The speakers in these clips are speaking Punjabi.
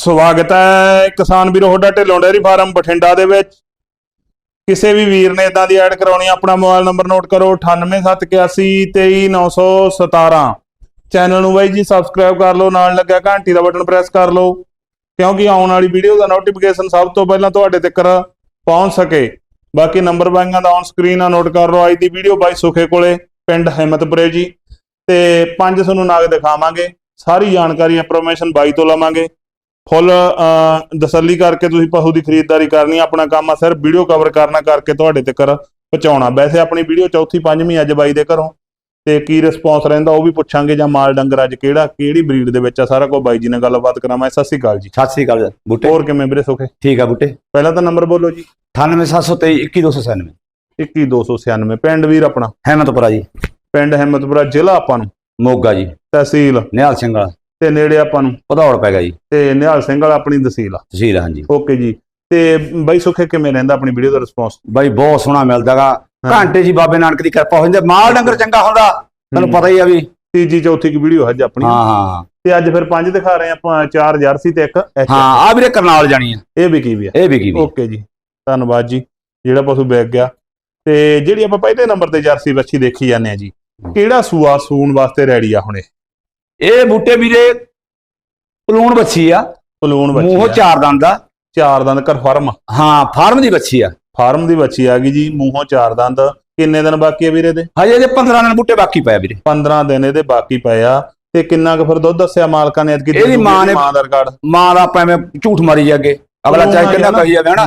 ਸਵਾਗਤ ਹੈ ਕਿਸਾਨ ਵੀਰੋ ਹੋਡਾ ਢਿੱਲੋਂ ਡੇਅਰੀ ਫਾਰਮ ਬਠਿੰਡਾ ਦੇ ਵਿੱਚ। ਕਿਸੇ ਵੀ ਵੀਰ ਨੇ ਇਦਾਂ ਦੀ ਐਡ ਕਰਾਉਣੀ ਆਪਣਾ ਮੋਬਾਈਲ ਨੰਬਰ ਨੋਟ ਕਰੋ 9871823917 ਚੈਨਲ ਨੂੰ ਬਾਈ ਜੀ ਸਬਸਕ੍ਰਾਈਬ ਕਰ ਲਓ, ਨਾਲ ਲੱਗਿਆ ਘੰਟੀ ਦਾ ਬਟਨ ਪ੍ਰੈਸ ਕਰ ਲਓ, ਕਿਉਂਕਿ ਆਉਣ ਵਾਲੀ ਵੀਡੀਓ ਦਾ ਨੋਟੀਫਿਕੇਸ਼ਨ ਸਭ ਤੋਂ ਪਹਿਲਾਂ ਤੁਹਾਡੇ ਤੱਕ ਪਹੁੰਚ ਸਕੇ। ਬਾਕੀ ਨੰਬਰ ਬਾਈਆਂ ਦਾ ਔਨ ਸਕਰੀਨ ਆ, ਨੋਟ ਕਰ ਲਓ, ਅੱਜ ਦੀ ਵੀਡੀਓ ਬਾਈ ਸੁਖੇ ਕੋਲੇ, ਪਿੰਡ ਹਿੰਮਤਪੁਰੇ ਜੀ। ਤੇ ਪੰਜ ਤੁਹਾਨੂੰ ਨਾਗ ਦਿਖਾਵਾਂਗੇ, ਸਾਰੀ ਜਾਣਕਾਰੀ ਇਨਫੋਰਮੇਸ਼ਨ ਬਾਈ ਤੋਂ ਲਵਾਂਗੇ। ਫੁੱਲ ਤਸੱਲੀ ਕਰਕੇ ਤੁਸੀਂ ਪਸ਼ੂ ਦੀ ਖਰੀਦਦਾਰੀ ਕਰਨੀ। ਆਪਣਾ ਕੰਮ ਆ ਸਿਰਫ ਵੀਡੀਓ ਕਵਰ ਕਰਨਾ ਕਰਕੇ ਤੁਹਾਡੇ ਤੱਕ ਪਹੁੰਚਾਉਣਾ। ਵੈਸੇ ਆਪਣੀ ਵੀਡੀਓ ਚੌਥੀ ਪੰਜਵੀਂ ਅੱਜ ਬਾਈ ਦੇ ਘਰੋਂ ਤੇ ਕੀ ਰਿਸਪੌਂਸ ਰਹਿੰਦਾ ਉਹ ਵੀ ਪੁੱਛਾਂਗੇ ਜਾਂ ਮਾਲ ਡੰਗਰ ਅੱਜ ਕਿਹੜਾ ਕਿਹੜੀ ਬਰੀਡ ਦੇ ਵਿੱਚ ਆ ਸਾਰਾ ਕੁਝ ਬਾਈ ਜੀ ਨਾਲ ਗੱਲਬਾਤ ਕਰਾਵਾਂ। ਸਤਿ ਸ਼੍ਰੀ ਅਕਾਲ ਜੀ। ਸਤਿ ਸ੍ਰੀ ਅਕਾਲ ਬੂਟੇ? ਹੋਰ ਕਿਵੇਂ ਵੀਰੇ ਸੁਖੇ? ਠੀਕ ਆ ਬੂਟੇ। ਪਹਿਲਾਂ ਤਾਂ ਨੰਬਰ ਬੋਲੋ ਜੀ। 98723 21296 21296 ਪਿੰਡ ਵੀਰ ਆਪਣਾ? ਹੈਮਤਪੁਰਾ ਜੀ। ਪਿੰਡ ਹਿੰਮਤਪੁਰਾ ਜ਼ਿਲ੍ਹਾ ਆਪਾਂ ਨੂੰ? ਮੋਗਾ ਜੀ। ਤਹਿਸੀਲ? ਨਿਹਾਲ ਸਿੰਘ ਤੇ ਨੇੜੇ ਆਪਾਂ ਨੂੰ ਪਧੌੜ ਪੈ ਗਿਆ ਜੀ। ਤੇ ਨਿਹਾਲ ਸਿੰਘ ਵਾਲਾ ਆਪਣੀ ਤਹਿਸੀਲ ਆ। ਤਹਿਸੀਲ ਆ, ਹਾਂਜੀ। ਓਕੇ ਜੀ। ਤੇ ਬਾਈ ਸੁਖੇ ਕਿਵੇਂ ਰਹਿੰਦਾ ਆਪਣੀ ਵੀਡੀਓ ਦਾ ਰਿਸਪੌਂਸ ਬਾਈ ਬਹੁਤ ਸੋਹਣਾ ਮਿਲਦਾਗਾ। ਘੰਟੇ ਜੀ ਬਾਬੇ ਨਾਨਕ ਦੀ ਕਿਰਪਾ ਹੋ ਜਾਂਦੀ ਮਾਲ ਡੰਗਰ ਚੰਗਾ ਹੁੰਦਾ ਤੁਹਾਨੂੰ। ਪਤਾ ਹੀ ਆ ਵੀ। ਤੀਜੀ ਚੌਥੀ ਕੀ ਵੀਡੀਓ ਹੈ ਅੱਜ ਆਪਣੀ। ਹਾਂ ਹਾਂ ਤੇ ਅੱਜ ਫਿਰ ਪੰਜ ਦਿਖਾ ਰਹੇ ਆਪਾਂ ਚਾਰ ਜਰਸੀ ਤੇ ਇੱਕ ਐਚ ਹਾਂ ਆ ਵੀਰੇ ਕਰਨਾਲ ਜਾਣੀ ਆ। ਇਹ ਵੀ ਕੀ ਵੀ ਆ। ਇਹ ਵੀ ਕੀ ਵੀ ਓਕੇ ਜੀ। ਧੰਨਵਾਦ ਜੀ। ਜਿਹੜਾ ਪਸ਼ੂ ਵਿਕ ਗਿਆ। ਤੇ ਜਿਹੜੀ ਆਪਾਂ ਪਹਿਲੇ ਨੰਬਰ ਤੇ ਜਰਸੀ ਬੱਚੀ ਦੇਖੀ ਜਾਂਦੇ ਆ ਜੀ ਕਿਹੜਾ ਸੂਆ ਸੂਣ ਵਾਸਤੇ ਰੈਡੀ ਆ ਹੁਣ? ਇਹ ਇਹ ਬੂਟੇ ਵੀਰੇ ਪਲੂਣ ਬੱਚੀ ਆ। ਪਲੂਣ ਬੱਚੀ ਮੂੰਹੋਂ। ਚਾਰ ਦੰਦ ਆ। ਚਾਰ ਦੰਦ ਕਨਫਰਮ ਹਾਂ ਫਾਰਮ ਦੀ ਬੱਚੀ ਆ। ਫਾਰਮ ਦੀ ਬੱਚੀ ਆ ਗਈ ਜੀ ਮੂੰਹੋਂ ਚਾਰ ਦੰਦ। ਕਿੰਨੇ ਦਿਨ ਬਾਕੀ ਆ ਵੀਰੇ ਦੇ ਹਜੇ ਜੇ 15 ਦਿਨ ਬੂਟੇ ਬਾਕੀ ਪਏ ਵੀਰੇ। 15 ਦਿਨ ਇਹਦੇ ਬਾਕੀ ਪਏ ਆ। ਤੇ ਕਿੰਨਾ ਕੁ ਫਿਰ ਦੁੱਧ ਦੱਸਿਆ ਮਾਲਕਾਂ ਨੇ ਇਹਦੀ ਮਾਂ ਨੇ- ਮਾਂ ਦਾ ਰਿਕਾਰਡ। ਮਾਂ ਦਾ ਆਪਾਂ ਐਵੇਂ ਝੂਠ ਮਾਰੀ ਜਾ ਅੱਗੇ ਅਗਲਾ ਚਾਹੇ ਕਿੰਨਾ ਕਹੀ ਜਾਵੇ ਹਨਾ।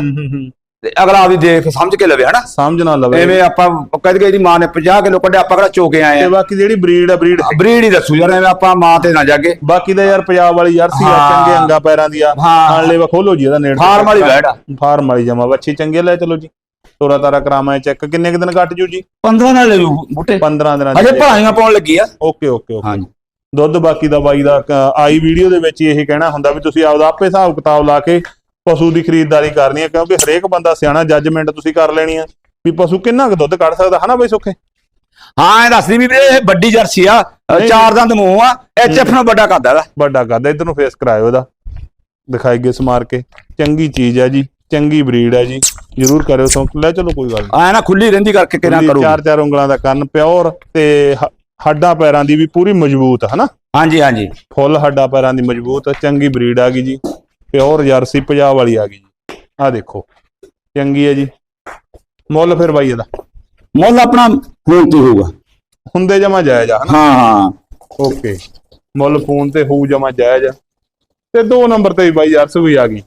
ਤੇ ਅਗਲਾ ਆਪਦੀ ਦੇਖ ਸਮਝ ਕੇ ਲਵੇ ਹਨਾ? ਸਮਝ ਨਾ ਲਵੇ। ਐਵੇਂ ਆਪਾਂ ਕਹਿ ਦਈਏ ਇਹਦੀ ਮਾਂ ਨੇ 50 ਕਿਲੋ ਕੱਢਿਆ ਆਪਾਂ ਕਿਹੜਾ ਚੋਕੇ ਆਏ ਤੇ ਆ ਬਾਕੀ ਜਿਹੜੀ ਬਰੀਡ ਆ ਬਰੀਡ ਬਰੀਡ ਹੀ ਦੱਸੂ ਯਾਰ ਐਵੇਂ ਆਪਾਂ ਮਾਂ ਤੇ ਨਾ ਜਾਗੇ। ਬਾਕੀ ਦਾ ਯਾਰ ਪੰਜਾਬ ਵਾਲੀ ਜਰਸੀ ਆ। ਚੰਗੇ ਅੰਗਾ ਪੈਰਾਂ ਦੀ ਆ ਹਾਂ। ਨਾਲ ਲੈ ਖੋਲੋ ਜੀ ਇਹਦਾ ਨੇੜ ਫਾਰਮ ਵਾਲੀ ਆ ਫਾਰਮ ਵਾਲੀ ਜਮਾ ਬੱਚੀ ਚੰਗੇ ਲੈ ਚਲੋ ਜੀ। ਤੋਰਾ ਤਾਰਾ ਕਰਾਵਾਂ ਚੈੱਕ। ਕਿੰਨੇ ਕੁ ਦਿਨ ਕੱਟ ਜੂ ਜੀ? 15 ਨਾਲ ਲੈ ਲੂ ਬੂਟੇ। 15 ਦਿਨਾਂ ਹਜੇ ਭਲਾਈਆਂ ਪਾਉਣ ਲੱਗੀ ਆ। Okay okay okay. ਹਾਂਜੀ। ਦੁੱਧ ਬਾਕੀ ਦਾ ਬਾਈ ਦਾ ਆਈ ਵੀਡੀਓ ਦੇ ਵਿੱਚ ਇਹ ਕਹਿਣਾ ਹੁੰਦਾ ਵੀ ਤੁਸੀਂ ਆਪਦਾ ਆਪੇ ਹਿਸਾਬ ਕਿਤਾਬ ਲਾ ਕੇ ਪਸ਼ੂ ਦੀ ਖਰੀਦਦਾਰੀ ਕਰਨੀ ਹੈ ਕਿਉਂਕਿ ਹਰੇਕ ਬੰਦਾ ਸਿਆਣਾ ਜੱਜਮੈਂਟ ਤੁਸੀਂ ਕਰ ਲੈਣੀ ਆ ਵੀ ਪਸ਼ੂ ਕਿੰਨਾ ਕੁ ਦੁੱਧ ਕੱਢ ਸਕਦਾ ਹਨਾ ਬਈ ਸੁੱਖੇ? ਹਾਂ ਇਹ ਦੱਸਦੀ ਵੀ ਵੀਰੇ ਇਹ ਵੱਡੀ ਜਰਸੀ ਆ। ਚਾਰ ਦੰਦ ਮੂੰਹ ਆ ਐਚਐਫ ਨਾਲ ਵੱਡਾ ਕਰਦਾ ਇਹਦਾ। ਵੱਡਾ ਕਰਦਾ ਇਧਰ ਨੂੰ ਫੇਸ ਕਰਾਇਓ ਇਹਦਾ। ਦਿਖਾਈਗੇ ਸਮਾਰ ਕੇ। ਚੰਗੀ ਚੀਜ਼ ਹੈ ਜੀ ਚੰਗੀ ਬਰੀਡ ਹੈ ਜੀ। ਜਰੂਰ ਕਰਿਓ ਸੌਂਕ। ਲੈ ਚਲੋ ਕੋਈ ਗੱਲ ਐ ਨਾ ਖੁੱਲੀ ਰਹਿੰਦੀ ਕਰਕੇ ਕਿਹਨਾਂ ਕਰੂ ਚਾਰ ਚਾਰ ਉਂਗਲਾਂ ਦਾ ਕੰਨ ਪਿਓਰ ਤੇ ਹ- ਹੱਡਾਂ ਪੈਰਾਂ ਦੀ ਵੀ ਪੂਰੀ ਮਜ਼ਬੂਤ ਹਨਾ? ਹਾਂਜੀ ਹਾਂਜੀ। ਫੁੱਲ ਹੱਡਾਂ ਪੈਰਾਂ ਦੀ ਮਜ਼ਬੂਤ ਚੰਗੀ ਬਰੀਡ ਆ ਗਈ ਜੀ। ਪਿਓਰ ਜਰਸੀ ਪੰਜਾਬ ਵਾਲੀ ਆ ਗਈ ਜੀ। ਆ ਦੇਖੋ ਚੰਗੀ ਹੈ ਜੀ। ਮੁੱਲ ਫਿਰ ਬਾਈ ਇਹਦਾ। ਮੁੱਲ ਆਪਣਾ ਫੋਨ ਤੇ ਹੋਊਗਾ। ਹੁੰਦੇ ਜਮਾ ਜਾਇਜ਼ ਆ ਹਨਾ? ਹਾਂ ਹਾਂ। ਓਕੇ। ਮੁੱਲ ਫੋਨ ਤੇ ਹੋਊ ਜਮਾ ਜਾਇਜ਼। ਤੇ ਦੋ ਨੰਬਰ ਤੇ ਵੀ ਬਾਈ ਜਰਸੀ ਵੀ ਆ ਗਈ।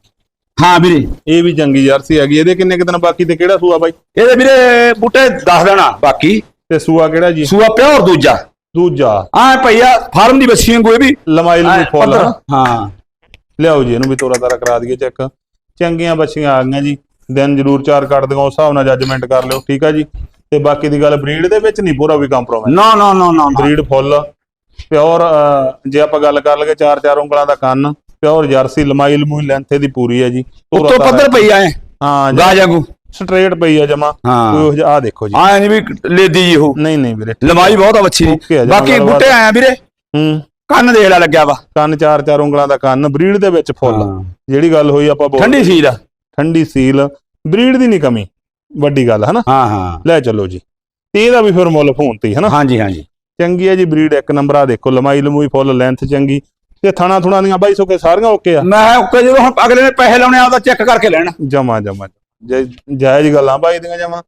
ਹਾਂ ਵੀਰੇ। ਇਹ ਵੀ ਚੰਗੀ ਜਰਸੀ ਹੈਗੀ। ਇਹਦੇ ਕਿੰਨੇ ਕੁ ਦਿਨ ਬਾਕੀ ਤੇ ਕਿਹੜਾ ਸੂਆ ਬਾਈ? ਇਹਦੇ ਵੀਰੇ ਬੂਟੇ ਦੱਸ ਦੇਣਾ ਬਾਕੀ। ਤੇ ਸੂਆ ਕਿਹੜਾ ਜੀ? ਸੂਆ ਪਿਓਰ ਦੂਜਾ। ਦੂਜਾ। ਆ ਭਈਆ ਫਾਰਮ ਦੀ ਬੱਚੀ ਵਾਂਗੂ ਇਹ ਵੀ। ਲਮਾਈ ਲਮੀ ਫੁੱਲ? ਹਾਂ। ਲਿਆਓ ਜੀ ਇਹਨੂੰ ਵੀ ਤੋਰਾ ਤਾਰਾ ਕਰਾ ਦਈਏ ਚੈੱਕ ਚੰਗੀਆਂ ਬੱਚੀਆਂ ਆ ਗਈਆਂ ਜੀ। ਦਿਨ ਜ਼ਰੂਰ ਚਾਰ ਕੱਟ ਦਿਓ ਉਸ ਹਿਸਾਬ ਨਾਲ ਜੱਜਮੈਂਟ ਕਰ ਲਿਓ ਠੀਕ ਆ ਜੀ? ਤੇ ਬਾਕੀ ਦੀ ਗੱਲ ਬਰੀਡ ਦੇ ਵਿੱਚ ਨਹੀਂ ਪੂਰਾ ਵੀ ਕੰਪਰੋਮਾਈਜ਼ ਨਾ ਨਾ ਨਾ ਨਾ। ਬਰੀਡ ਫੁੱਲ ਪਿਓਰ ਜੇ ਆਪਾਂ ਗੱਲ ਕਰ ਲਈਏ ਚਾਰ ਚਾਰ ਉਂਗਲਾਂ ਦਾ ਕੰਨ ਪਿਓਰ ਜਰਸੀ ਲਮਾਈ ਲਮੂਈ ਲੈਂਥ ਇਹਦੀ ਪੂਰੀ ਹੈ ਜੀ। ਉੱਤੋਂ ਪੱਧਰ ਪਈ ਆਏ ਹਾਂ ਗਾਜ ਵਾਂਗੂ ਸਟ੍ਰੇਟ ਪਈ ਆ ਜਮਾ। ਕੋਈ ਹਾਂ ਆਹ ਦੇਖੋ ਜੀ। ਆਏ ਨਹੀਂ ਵੀ ਲੇਦੀ ਜੀ ਉਹ। ਨਹੀਂ ਨਹੀਂ ਵੀਰੇ ਲੰਬਾਈ ਬਹੁਤ ਆ ਬੱਚੀ ਦੀ। ਆ ਬਾਕੀ। ਬੂਟੇ ਆਏ ਆ ਵੀਰੇ? ਹੂੰ। ਕੰਨ ਦੇਖ ਲੈ ਲੱਗਿਆ ਵਾ। ਕੰਨ ਚਾਰ ਚਾਰ ਉਂਗਲਾਂ ਦਾ ਕੰਨ ਬਰੀਡ ਦੇ ਵਿੱਚ ਫੁੱਲ। ਜਿਹੜੀ ਗੱਲ ਹੋਈ ਆਪਾਂ ਬੋਲ ਠੰਡੀ ਸੀਲ ਠੰਡੀ ਸੀਲ ਬਰੀਡ ਦੀ ਨਹੀਂ ਕਮੀ। ਵੱਡੀ ਗੱਲ ਹਨਾ? ਹਾਂ ਹਾਂ। ਲੈ ਚੱਲੋ ਜੀ। ਤੇ ਇਹਦਾ ਵੀ ਫਿਰ ਮੁੱਲ ਫੋਨ ਤੇ ਹਨਾ? ਹਾਂਜੀ ਹਾਂਜੀ। ਚੰਗੀ ਹੈ ਜੀ ਬਰੀਡ ਇੱਕ ਨੰਬਰ ਆ ਦੇਖੋ ਲਮਾਈ ਲਮੂਈ ਫੁੱਲ ਲੈਂਥ ਚੰਗੀ। ਤੇ ਥਣਾ ਥੁਣਾ ਦੀਆਂ ਬਾਈ ਸੋਕੇ ਸਾਰੀਆਂ ਓਕੇ ਆ? ਮੈਂ ਓਕੇ ਜਦੋਂ ਹੁਣ ਅਗਲੇ ਨੇ ਪੈਸੇ ਲਾਉਣੇ ਆ ਉਹਦਾ ਚੈੱਕ ਕਰਕੇ ਲੈਣ। ਜਮਾ ਜਮਾ। ਜਾਇਜ਼ ਗੱਲਾਂ ਬਾਈ ਦੀਆਂ ਜਮਾ।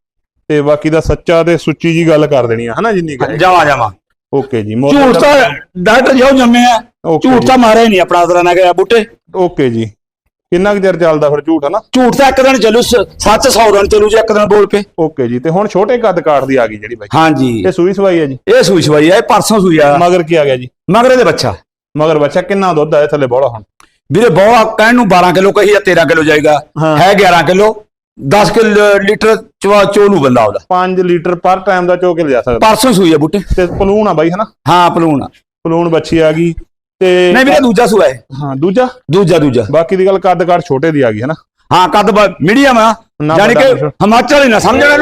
ਤੇ ਬਾਕੀ ਦਾ ਸੱਚਾ ਤੇ ਸੁੱਚੀ ਜੀ ਗੱਲ ਕਰ ਦੇਣੀ ਆ ਹਨਾ ਜਿੰਨੀ ਕਹੇ ਜਾਵਾ ਜਾਵਾ ਓਕੇ ਜੀ ਝੂਠ ਤਾਂ ਡਾਕਟਰ ਜੋ ਜੰਮੇ ਆ ਝੂਠ ਜੀ, ਤਾਂ ਮਾਰਿਆ ਹੀ ਨਹੀਂ ਆਪਣਾ ਤਰ੍ਹਾਂ ਨਾ ਗਿਆ ਬੂਟੇ। ਓਕੇ ਜੀ। ਕਿੰਨਾ ਕੁ ਚਿਰ ਚੱਲਦਾ ਫਿਰ ਝੂਠ ਹਨਾ? ਝੂਠ ਤਾਂ ਇੱਕ ਦਿਨ ਚੱਲੂ ਸ- ਸੱਚ 100 ਦਿਨ ਚੱਲੂ ਜੇ ਇੱਕ ਦਿਨ ਬੋਲ ਪਏ। ਓਕੇ ਜੀ ਤੇ ਹੁਣ ਛੋਟੇ ਕੱਦ ਕਾਠ ਦੀ ਆ ਗਈ ਜਿਹੜੀ ਬਾਈ। ਹਾਂਜੀ। ਇਹ ਸੂਈ ਸਵਾਈ ਹੈ ਜੀ? ਇਹ ਸੂਈ ਸਵਾਈ ਆ ਇਹ ਪਰਸੋਂ ਸੂਈ ਆ। ਮਗਰ ਕੀ ਆ ਗਿਆ ਜੀ? ਮਗਰੇ ਦੇ ਬੱਚਾ। ਮਗਰ ਬੱਚਾ ਕਿੰਨਾ ਦੁੱਧ ਆਇਆ ਥੱਲੇ ਬੋਲਾ ਹੁਣ? ਵੀਰੇ ਬਹੁਤ ਕਹਿਣ ਨੂੰ 12 ਕਿਲੋ ਕਹੀ ਆ 13 ਕਿਲੋ ਜਾਏਗਾ। ਹਾਂ। ਹੈ 11 ਕਿਲੋ। 10 ਕਿਲੋ ਲੀਟਰ ਚਵਾ ਚੋਲੂ ਬੰਦਾ ਉਹਦਾ। 5 ਲੀਟਰ ਪਰ ਟਾਈਮ ਦਾ ਚੋ ਕੇ ਲਿਜਾ ਸਕਦਾ। ਪਰਸੋਂ ਸੂਈ ਆ ਬੂਟੇ। ਤੇ ਪਲੂਣ ਆ ਬਾਈ ਹਨਾ? ਹਾਂ ਪਲੂਣ ਪਲੂਣ ਬੱਚੀ ਆ ਗਈ ਤੇ ਨਹੀਂ ਵੀਰੇ ਦੂਜਾ ਸੂਆ ਹੈ ਹਾਂ ਦੂਜਾ? ਦੂਜਾ ਦੂਜਾ। ਬਾਕੀ ਦੀ ਗੱਲ ਕੱਦ ਕਾਠ ਛੋਟੇ ਦੀ ਆ ਗਈ ਹਨਾ? ਹਾਂ ਕੱਦ ਮੀਡੀਅਮ ਆ। ਯਾਨੀ ਕਿ। ਹਿਮਾਚਲ ਹੀ ਨਾ ਸਮਝਣ।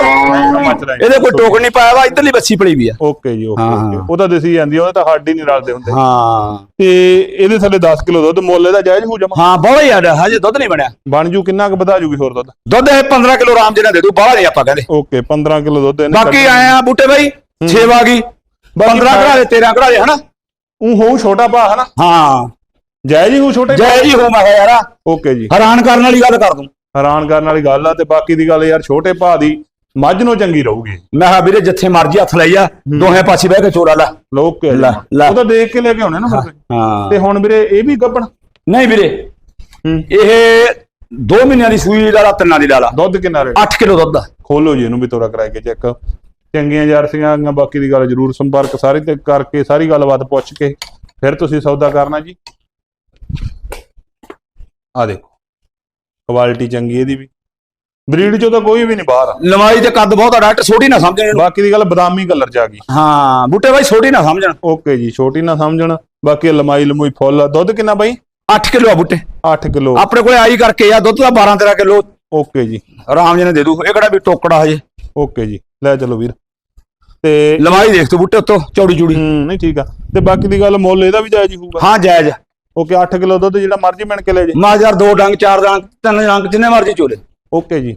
ਇਹਦੇ ਕੋਈ ਟੋਕ ਨਹੀਂ ਪਾਇਆ ਵਾ ਇਧਰਲੀ ਬੱਸੀ ਪੜੀ ਵੀ ਆ। ਓਕੇ ਜੀ ਓਕੇ। ਉਹ ਤਾਂ ਦਿਸੀ ਜਾਂਦੀ ਉਹ ਤਾਂ ਹੱਡ ਹੀ ਨਹੀਂ ਰਲਦੇ ਹੁੰਦੇ। ਹਾਂ। ਤੇ ਇਹਦੇ ਥੱਲੇ 10 ਕਿਲੋ ਦੁੱਧ ਮੁੱਲ ਇਹਦਾ ਜਾਇਜ਼ ਹੋ ਜਮਾ ਹਾਂ ਬਹੁਤ ਯਾਰ ਹਜੇ ਦੁੱਧ ਨਹੀਂ ਬਣਿਆ। ਬਣ ਜੂ ਕਿੰਨਾ ਕੁ ਵਧਾ ਜੂਗੀ ਹੋਰ ਦੁੱਧ? ਦੁੱਧ ਇਹ 15 ਕਿਲੋ ਰਾਮ ਜੀ ਨੇ ਦੇ ਦੂ ਬਾਹਲਾ ਨਹੀਂ ਆਪਾਂ ਕਹਿੰਦੇ। ਓਕੇ 15 ਕਿਲੋ ਦੁੱਧ ਇਹਨੇ ਬਾਕੀ ਆਏ ਆ ਬੂਟੇ ਬਾਈ 6 ਆ ਗਈ 15 ਬਾਕੀ ਘੜਾ ਦੇ 13 ਘੜਾ ਦੇ ਹਨਾ? ਉਹ ਹੋਊ ਛੋਟਾ ਭਾ ਹਨਾ? ਹਾਂ। ਜਾਇਜ਼ ਹੀ ਹੋਊ ਛੋਟੇ ਜੈ ਜੀ ਹੋ ਮੈਂ ਕਿਹਾ ਯਾਰ। ਓਕੇ ਜੀ। ਹੈਰਾਨ ਕਰਨ ਵਾਲੀ ਗੱਲ ਕਰ ਦੂੰ। ਹੈਰਾਨ ਕਰਨ ਵਾਲੀ ਗੱਲ ਆ ਤੇ ਬਾਕੀ ਦੀ ਗੱਲ ਯਾਰ ਛੋਟੇ ਭਾ ਦੀ ਮੱਝ ਨੂੰ ਚੰਗੀ ਰਹੂਗੀ। ਮੈਂ ਕਿਹਾ ਵੀਰੇ ਜਿੱਥੇ ਮਰਜ਼ੀ ਹੱਥ ਲਈ ਆ ਦੋਹੇ ਪਾਸੇ ਬਹਿ ਕੇ ਚੋਰਾ ਲੈ। ਲੋਕ ਲੈ, ਲੈ। ਉਹ ਤਾਂ ਦੇਖ ਕੇ ਲੈ ਕੇ ਆਉਣੇ ਨਾ ਫਿਰ। ਹਾਂ। ਤੇ ਹੁਣ ਵੀਰੇ ਇਹ ਵੀ ਗੱਬਣ? ਨਹੀਂ ਵੀਰੇ। ਹੂੰ। ਇਹ 2 ਮਹੀਨਿਆਂ ਦੀ ਸੂਈ ਦਾ ਲਾ ਤਿੰਨਾਂ ਦੀ ਡਾਲਾ ਦੁੱਧ ਕਿੰਨਾ ਰੇਟ? 8 ਕਿਲੋ ਦੁੱਧ ਆ। ਖੋਲੋ ਜੀ ਇਹਨੂੰ ਵੀ ਤੋਰਾ ਕਰਾਏ ਕੇ ਚੈੱਕ। ਚੰਗੀਆਂ ਜਰਸੀਆਂ ਆਗੀਆਂ ਬਾਕੀ ਦੀ ਗੱਲ ਜ਼ਰੂਰ ਸੰਪਰਕ ਸਾਰੀ ਤੇ ਕਰਕੇ ਸਾਰੀ ਗੱਲਬਾਤ ਪੁੱਛ ਕੇ ਫਿਰ ਤੁਸੀਂ ਸੌਦਾ ਕਰਨਾ ਜੀ। ਆ ਦੇਖੋ। ਕੁਆਲਿਟੀ ਚੰਗੀ ਇਹਦੀ ਵੀ। ਬਰੀਡ ਚੋਂ ਤਾਂ ਕੋਈ ਵੀ ਨਹੀਂ ਬਾਹਰ ਆ। ਲੰਬਾਈ ਤੇ ਕੱਦ ਬਹੁਤ ਆ ਡਾਕਟਰ ਛੋਟੀ ਨਾ ਸਮਝਣ ਇਹਨੂੰ ਬਾਕੀ ਦੀ ਗੱਲ ਬਦਾਮੀ ਕਲਰ ਚ ਆ ਗਈ। ਹਾਂ ਬੂਟੇ ਬਾਈ ਛੋਟੀ ਨਾ ਸਮਝਣ। ਓਕੇ ਜੀ ਛੋਟੀ ਨਾ ਸਮਝਣ। ਬਾਕੀ ਲਮਾਈ ਲਮੂਈ ਫੁੱਲ ਆ। ਦੁੱਧ ਕਿੰਨਾ ਬਾਈ? 8 ਕਿਲੋ ਆ ਬੂਟੇ। 8 ਕਿਲੋ। ਆਪਣੇ ਕੋਲੇ ਆਈ ਕਰਕੇ ਆ ਦੁੱਧ ਦਾ 12 13 ਕਿਲੋ। ਓਕੇ ਜੀ। ਆਰਾਮ ਜੀ ਨੇ ਦੇ ਦੂ। ਇਹ ਕਿਹੜਾ ਵੀ ਟੋਕੜਾ ਹਜੇ। ਓਕੇ ਜੀ। ਲੈ ਚਲੋ ਵੀਰ। ਤੇ ਲੰਬਾਈ ਦੇਖ ਤੂੰ ਬੂਟੇ ਉੱਤੋਂ ਚੌੜੀ ਚੂੜੀ। ਹੂੰ ਨਹੀਂ ਠੀਕ ਆ। ਤੇ ਬਾਕੀ ਦੀ ਗੱਲ ਮੁੱਲ ਇਹਦਾ ਵੀ ਜਾਇਜ਼ ਹੀ ਹੋਊਗਾ। ਹਾਂ ਜਾਇਜ਼ ਓਕੇ 8 ਕਿਲੋ ਦੁੱਧ ਜਿਹੜਾ ਮਰਜ਼ੀ ਮਿਣ ਕੇ ਲੈ ਜੇ। ਮਾ ਯਾਰ ਦੋ ਡੰਗ ਚਾਰ ਡੰਗ ਤਿੰਨ ਡੰਗ ਜਿੰਨੇ ਮਰਜ਼ੀ ਚੋਲੇ। ਓਕੇ ਜੀ।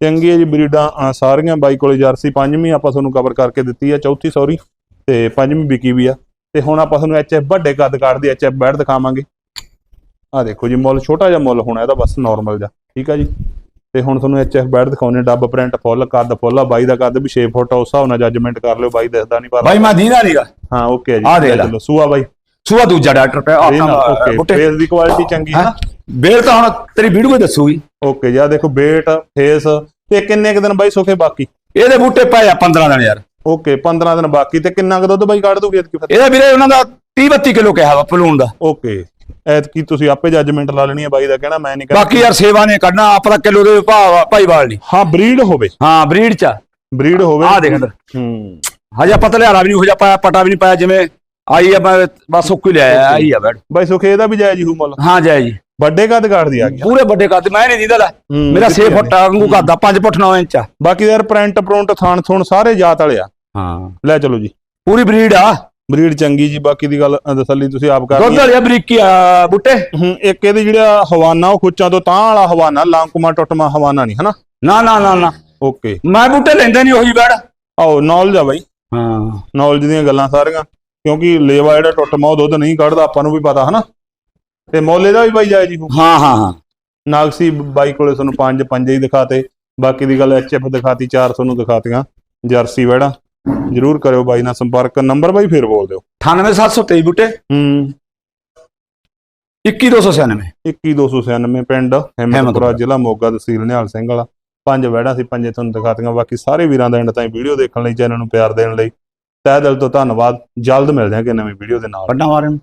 ਚੰਗੀ ਹੈ ਜੀ ਬਰੀਡਾਂ ਸਾਰੀਆਂ। ਬਾਈ ਕੋਲੇ ਜਰਸੀ ਪੰਜਵੀਂ ਆਪਾਂ ਤੁਹਾਨੂੰ ਕਵਰ ਕਰਕੇ ਦਿੱਤੀ ਆ ਚੌਥੀ ਸੌਰੀ ਤੇ ਪੰਜਵੀਂ ਵਿਕੀ ਵੀ ਆ। ਤੇ ਹੁਣ ਆਪਾਂ ਤੁਹਾਨੂੰ ਐਚਐਫ ਵੱਡੇ ਕੱਦ ਕਾਰਡ ਦੀ ਐਚਐਫ ਬੈਡ ਦਿਖਾਵਾਂਗੇ। ਆ ਦੇਖੋ ਜੀ ਮੁੱਲ ਛੋਟਾ ਜਿਹਾ ਮੁੱਲ ਹੋਣਾ ਇਹਦਾ ਬਸ ਨਾਰਮਲ ਜਿਹਾ। ਠੀਕ ਆ ਜੀ? ਤੇ ਹੁਣ ਤੁਹਾਨੂੰ ਐਚਐਫ ਬੈਡ ਦਿਖਾਉਣੇ ਡੱਬ ਪ੍ਰਿੰਟ ਫੁੱਲ ਕੱਦ ਫੁੱਲ ਆ ਬਾਈ ਦਾ ਕੱਦ ਵੀ 6 ਫੁੱਟ ਆ ਉਸ ਹਿਸਾਬ ਨਾਲ ਜੱਜਮੈਂਟ ਕਰ ਲਿਓ ਬਾਈ ਦੱਸਦਾ ਨਹੀਂ ਪਰ ਬਾਈ ਮੈਂ ਦੀਦਾ ਨਹੀਂਗਾ ਹਾਂ ਓਕੇ ਆ ਜੀ। ਆਹ ਦੇਖ ਲੈ। ਚਲੋ ਸੂਆ ਬਾਈ। ਸੂਆ ਦੂਜਾ ਡਾਕਟਰ ਪਿਆ ਇਹ ਨਾਲ ਓਕੇ ਫੇਸ ਦੀ ਕੁਆਲਿਟੀ ਚੰਗੀ ਹੈ ਬੇਰ ਤਾਂ ਹੁਣ ਤੇਰੀ ਵੀਡੀਓ ਹੀ ਦੱਸੂਗੀ। ਓਕੇ ਜੀ ਆ ਦੇਖੋ ਬੇਟ ਫੇਸ ਤੇ ਕਿੰਨੇ ਕੁ ਦਿਨ ਬਾਈ ਸੁਖੇ ਬਾਕੀ? ਇਹਦੇ ਬੂਟੇ ਪਏ ਆ 15 ਦਿਨ ਯਾਰ। ਓਕੇ 15 ਦਿਨ ਬਾਕੀ ਤੇ ਕਿੰਨਾ ਕੁ ਦੁੱਧ ਬਾਈ ਕੱਢ ਦੂਗੀ ਐਤਕੀ ਫਿਰ? ਇਹਦਾ ਵੀਰੇ ਉਹਨਾਂ ਦਾ 30 32 ਕਿਲੋ ਕਿਹਾ ਵਾ ਪਲੂਣ ਦਾ। ਓਕੇ ਐਤਕੀ ਤੁਸੀਂ ਆਪੇ ਜੱਜਮੈਂਟ ਲਾ ਲੈਣੀ ਹੈ ਬਾਈ ਦਾ ਕਹਿਣਾ ਮੈਂ ਨਹੀਂ ਕਰਦਾ। ਬਾਕੀ ਯਾਰ ਸੇਵਾ ਨੇ ਕੱਢਣਾ ਆਪਣਾ ਕਿਲੋ ਦੇ ਭਾਅ ਭਾਈਵਾਲ ਨਹੀਂ। ਹਾਂ ਬਰੀਡ ਹੋਵੇ। ਹਾਂ ਬਰੀਡ ਚ ਬਰੀਡ ਹੋਵੇ। ਆਹ ਦੇਖ ਇੱਧਰ ਹੂੰ। ਹਜੇ ਆਪਾਂ ਤਲਿਆਰਾ ਵੀ ਨਹੀਂ ਹੋ ਜਾ ਪਾਇਆ ਪਟਾ ਵੀ ਨਹੀਂ ਪਾਇਆ ਜਿਵੇਂ ਆਈ ਆ ਮੈਂ ਬਸ ਉੱਕੂ ਲੈ ਆਇਆ ਆਈ ਆ ਬੈਡ ਬਾਈ ਸੁਖੇ ਇਹਦਾ ਵੀ ਜਾਇਜ਼ ਹੀ ਹੂ ਮੁੱਲ। ਹਾਂ ਜੈ ਜੀ ਵੱਡੇ ਕੱਦ ਕਾੜ ਦੀ ਆ ਗਿਆ ਪੂਰੇ ਵੱਡੇ ਕੱਦ ਮੈਂ ਨਹੀਂ ਦਿੰਦਾ ਲੈ। ਹੂੰ, ਮੇਰਾ ਕਿੱਥੇ 6 ਫੁੱਟ ਵਾਂਗੂ ਕੱਦ ਆ 5 ਫੁੱਟ 9 ਇੰਚ ਆ। ਬਾਕੀ ਯਾਰ ਪ੍ਰਿੰਟ ਪ੍ਰੁੰਟ ਥਾਣ ਥੁਣ ਸਾਰੇ ਜਾਤ ਵਾਲੇ ਆ। ਹਾਂ। ਲੈ ਚਲੋ ਜੀ। ਪੂਰੀ ਬਰੀਡ ਆ। ਬਰੀਡ ਚੰਗੀ ਜੀ ਬਾਕੀ ਦੀ ਗੱਲ ਅ, ਤਸੱਲੀ ਤੁਸੀਂ ਆਪ ਕਰ ਦੁੱਧ ਵਾਲੀ ਆ ਬਰੀਕੀ ਆ ਬੂਟੇ। ਹੂੰ ਇੱਕ ਇਹਦੇ ਜਿਹੜਾ ਹਵਾਨਾ ਉਹ ਖੁੱਚਾਂ ਤੋਂ ਤਾਂ ਵਾਲਾ ਹਵਾਨਾ ਲਾਂਕੁਮਾ ਟੁੱਟਮਾ ਹਵਾਨਾ ਨਹੀਂ ਹਨਾ? ਨਾ ਨਾ ਨਾ ਨਾ। ਓਕੇ। ਮੈਂ ਬੂਟੇ ਲੈਂਦਾ ਨਹੀਂ ਉਹੀ ਬੈਡ ਆਓ ਨੌਲੇਜ ਆ ਬਾਈ। ਹਾਂ। ਨੌਲੇਜ ਦੀਆਂ ਗੱਲਾਂ ਸਾਰੀਆਂ। ਕਿਉਂਕਿ ਲੇਵਾ ਜਿਹੜਾ ਟੁੱਟਮਾ ਉਹ ਦੁੱਧ ਨਹੀਂ ਕੱਢਦਾ ਆਪਾਂ ਨੂੰ ਵੀ ਪਤਾ ਹਨਾ? ਤੇ ਮੁੱਲ ਇਹਦਾ ਵੀ ਬਾਈ ਜਾਇਜ਼ ਹੀ ਹੋਊ। ਹਾਂ ਹਾਂ ਹਾਂ। ਨਾਗਸੀ ਬਾਈ ਕੋਲੇ ਤੁਹਾਨੂੰ ਪੰਜ ਪੰਜੇ ਹੀ ਦਿਖਾਤੇ। ਬਾਕੀ ਦੀ ਗੱਲ ਐਚਐਫ ਦਿਖਾਤੀ ਚਾਰ ਤੁਹਾਨੂੰ ਦਿਖਾਤੀਆਂ। ਜਰਸੀ ਵੈੜਾ ਜਰੂਰ ਕਰਿਓ ਬਾਈ ਨਾਲ ਸੰਪਰਕ। ਨੰਬਰ ਬਾਈ ਫੇਰ ਬੋਲ ਦਿਓ। 98723 ਬੂਟੇ। ਹੂੰ। 21296 21296 ਪਿੰਡ ਹਿੰਮਤਪੁਰਾ। ਜ਼ਿਲ੍ਹਾ ਮੋਗਾ ਤਹਿਸੀਲ ਨਿਹਾਲ ਸਿੰਘ ਵਾਲਾ। ਪੰਜ ਵੈੜਾ ਸੀ ਪੰਜੇ ਤੁਹਾਨੂੰ ਦਿਖਾਤੀਆਂ। ਬਾਕੀ ਸਾਰੇ ਵੀਰਾਂ ਦਾ ਐਂਡ ਤਾਈਂ ਵੀਡੀਓ ਦੇਖਣ ਲਈ ਚੈਨਲ ਨੂੰ ਪਿਆਰ ਦੇਣ ਲਈ। ਤਹਿ ਦਿਲ ਤੋਂ ਧੰਨਵਾਦ। ਜਲਦ ਮਿਲਦੇ ਹਾਂ ਕਿ ਨਵੀਂ ਵੀਡੀਓ ਦੇ ਨਾਲ। ਵੱਡਾ ਮਾਰਨ।